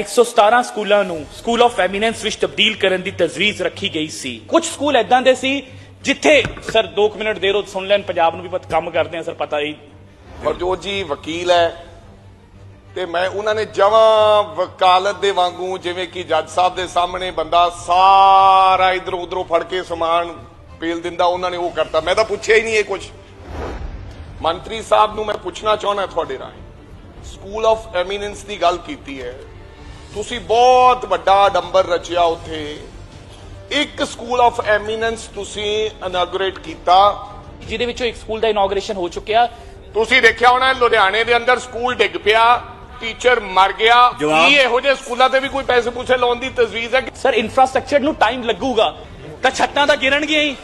117 ਸਕੂਲਾਂ ਨੂੰ school of eminence ਵਿੱਚ ਤਬਦੀਲ ਕਰਨ ਦੀ ਤਜਵੀਜ਼ ਰੱਖੀ ਗਈ ਸੀ। ਕੁਝ ਸਕੂਲ ਐਦਾਂ ਦੇ ਸੀ ਜਿੱਥੇ, ਸਰ 2 ਮਿੰਟ ਦੇਰੋ ਸੁਣ ਲੈਣ, ਪੰਜਾਬ ਨੂੰ ਵੀ ਪਤ ਕੰਮ ਕਰਦੇ ਆ, ਸਰ, ਪਤਾ ਹੀ। ਹਰਜੋਤ ਜੀ, ਵਕੀਲ ਹੈ। ਤੇ ਮੈਂ ਉਹਨਾਂ ਨੇ ਜਮਾਂ ਵਕਾਲਤ ਦੇ ਵਾਂਗੂ, ਜਿਵੇਂ ਕਿ ਜੱਜ ਸਾਹਿਬ ਦੇ ਸਾਹਮਣੇ ਬੰਦਾ ਸਾਰਾ ਇਧਰੋਂ ਉਧਰੋਂ ਫੜ ਕੇ ਸਮਾਨ ਪੇਲ ਦਿੰਦਾ, ਉਹਨਾਂ ਨੇ ਉਹ ਕਰਤਾ। ਮੈਂ ਤਾਂ ਪੁੱਛਿਆ ਹੀ ਨਹੀਂ ਇਹ ਕੁਝ ਮੰਤਰੀ ਸਾਹਿਬ ਨੂੰ ਮੈਂ ਪੁੱਛਣਾ ਚਾਹੁੰਦਾ ਤੁਹਾਡੇ ਰਾਹੀਂ। ਸਕੂਲ ਆਫ ਐਮੀਨੈਂਸ ਦੀ ਗੱਲ ਕੀਤੀ ਹੈ। ਤੁਸੀਂ ਬਹੁਤ ਵੱਡਾ ਡੰਬਰ ਰਚਿਆ ਉੱਥੇ। ਇੱਕ ਸਕੂਲ ਆਫ ਐਮੀਨੈਂਸ ਤੁਸੀਂ ਇਨਾਗੂਰੇਟ ਕੀਤਾ। ਜਿਹਦੇ ਵਿੱਚੋਂ ਇੱਕ ਸਕੂਲ ਦਾ ਇਨੋਗ੍ਰੇਸ਼ਨ ਹੋ ਚੁੱਕਿਆ। ਤੁਸੀਂ ਦੇਖਿਆ ਹੋਣਾ ਲੁਧਿਆਣੇ ਦੇ ਅੰਦਰ ਸਕੂਲ ਡਿੱਗ ਪਿਆ ਟੀਚਰ ਮਰ ਗਿਆ। ਕੀ ਇਹੋ ਜਿਹੇ ਸਕੂਲਾਂ ਤੇ ਵੀ ਕੋਈ ਪੈਸੇ ਪੂਸੇ ਲਾਉਣ ਦੀ ਤਜਵੀਜ਼ ਹੈ? ਕਿ ਸਰ ਇਨਫਰਾਸਟ੍ਰਕਚਰ ਨੂੰ ਟਾਈਮ ਲੱਗੂਗਾ ਤਾਂ ਛੱਤਾਂ ਤਾਂ ਗਿਰਨਗੀਆਂ ਹੀ।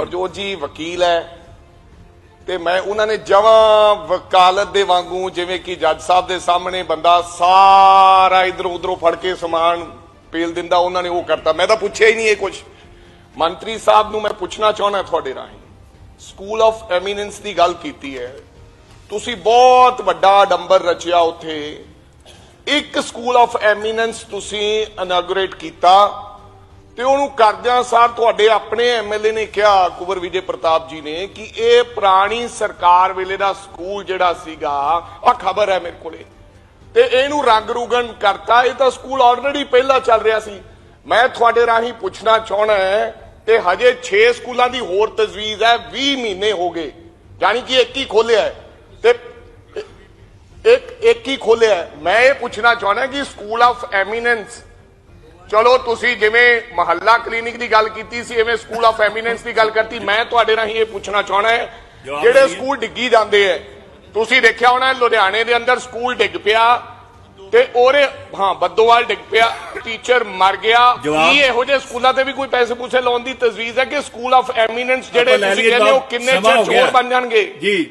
ਹਰਜੋਤ ਜੀ ਵਕੀਲ ਹੈ ਤੇ ਮੈਂ ਉਹਨਾਂ ਨੇ ਜਮਾਂ ਵਕਾਲਤ ਦੇ ਵਾਂਗੂ, ਜਿਵੇਂ ਕਿ ਜੱਜ ਸਾਹਿਬ ਦੇ ਸਾਹਮਣੇ ਬੰਦਾ ਸਾਰਾ ਇਧਰੋਂ ਉਧਰੋਂ ਫੜ ਕੇ ਸਮਾਨ ਪੇਲ ਦਿੰਦਾ, ਉਹਨਾਂ ਨੇ ਉਹ ਕਰਤਾ। ਮੈਂ ਤਾਂ ਪੁੱਛਿਆ ਹੀ ਨਹੀਂ ਇਹ ਕੁਝ ਮੰਤਰੀ ਸਾਹਿਬ ਨੂੰ ਮੈਂ ਪੁੱਛਣਾ ਚਾਹੁੰਦਾ ਤੁਹਾਡੇ ਰਾਹੀਂ। ਸਕੂਲ ਆਫ ਐਮੀਨੈਂਸ ਦੀ ਗੱਲ ਕੀਤੀ ਹੈ। ਤੁਸੀਂ ਬਹੁਤ ਵੱਡਾ ਡੰਬਰ ਰਚਿਆ ਉੱਥੇ। ਇੱਕ ਸਕੂਲ ਆਫ ਐਮੀਨੈਂਸ ਤੁਸੀਂ ਇਨਾਗੂਰੇਟ ਕੀਤਾ। ਤੇ ਉਹਨੂੰ ਕਰਦਿਆਂ ਸਾਰ ਤੁਹਾਡੇ ਆਪਣੇ ਐਮਐਲਏ ਨੇ ਕਿਹਾ, ਕੁਵਰ ਵਿਜੇ ਪ੍ਰਤਾਪ ਜੀ ਨੇ, ਕਿ ਇਹ ਪੁਰਾਣੀ ਸਰਕਾਰ ਵੇਲੇ ਦਾ ਸਕੂਲ ਜਿਹੜਾ ਸੀਗਾ ਆ ਖਬਰ ਹੈ ਮੇਰੇ ਕੋਲੇ। ਤੇ ਇਹਨੂੰ ਰੰਗ ਰੂਗਨ ਕਰਤਾ, ਇਹ ਤਾਂ ਸਕੂਲ ਆਲਰੇਡੀ ਪਹਿਲਾਂ ਚੱਲ ਰਿਹਾ ਸੀ। ਮੈਂ ਤੁਹਾਡੇ ਰਾਹੀਂ ਪੁੱਛਣਾ ਚਾਹਣਾ ਹੈ ਤੇ ਹਜੇ 6 ਸਕੂਲਾਂ ਦੀ ਹੋਰ ਤਜਵੀਜ਼ ਹੈ 20 ਮਹੀਨੇ ਹੋ ਗਏ। ਯਾਨੀ ਕਿ ਇੱਕ ਹੀ ਖੋਲਿਆ ਤੇ ਇੱਕ ਇੱਕ ਹੀ ਖੋਲਿਆ ਮੈਂ ਇਹ ਪੁੱਛਣਾ ਚਾਹਣਾ ਕਿ ਸਕੂਲ ਆਫ ਐਮੀਨੈਂਸ ਚਲੋ ਤੁਸੀਂ ਜਿਵੇਂ ਮਹੱਲਾ ਕਲੀਨਿਕ ਦੀ ਗੱਲ ਕੀਤੀ ਸੀ ਐਵੇਂ ਸਕੂਲ ਆਫ ਐਮੀਨੈਂਸ ਦੀ ਗੱਲ ਕਰਤੀ ਮੈਂ ਤੁਹਾਡੇ ਰਾਹੀਂ ਇਹ ਪੁੱਛਣਾ ਚਾਹਣਾ ਹੈ ਜਿਹੜੇ। ਸਕੂਲ ਡਿੱਗੀ ਜਾਂਦੇ ਐ ਤੁਸੀਂ ਦੇਖਿਆ ਹੋਣਾ ਲੁਧਿਆਣੇ ਦੇ ਅੰਦਰ ਸਕੂਲ ਡਿੱਗ ਪਿਆ ਤੇ ਉਹਦੇ ਹਾਂ ਬੱਦੋਵਾਲ ਡਿੱਗ ਪਿਆ ਟੀਚਰ ਮਰ ਗਿਆ ਕੀ ਇਹੋ ਜਿਹੇ ਸਕੂਲਾਂ ਤੇ ਵੀ ਕੋਈ ਪੈਸੇ ਪੂਸੇ ਲਾਉਣ ਦੀ ਤਜਵੀਜ਼ ਹੈ ਕਿ ਸਕੂਲ ਆਫ ਐਮੀਨੈਂਸ ਜਿਹੜੇ ਤੁਸੀਂ ਕਹਿੰਦੇ ਹੋ। ਕਿੰਨੇ। ਚੋਰ ਬਣ ਜਾਣਗੇ ਜੀ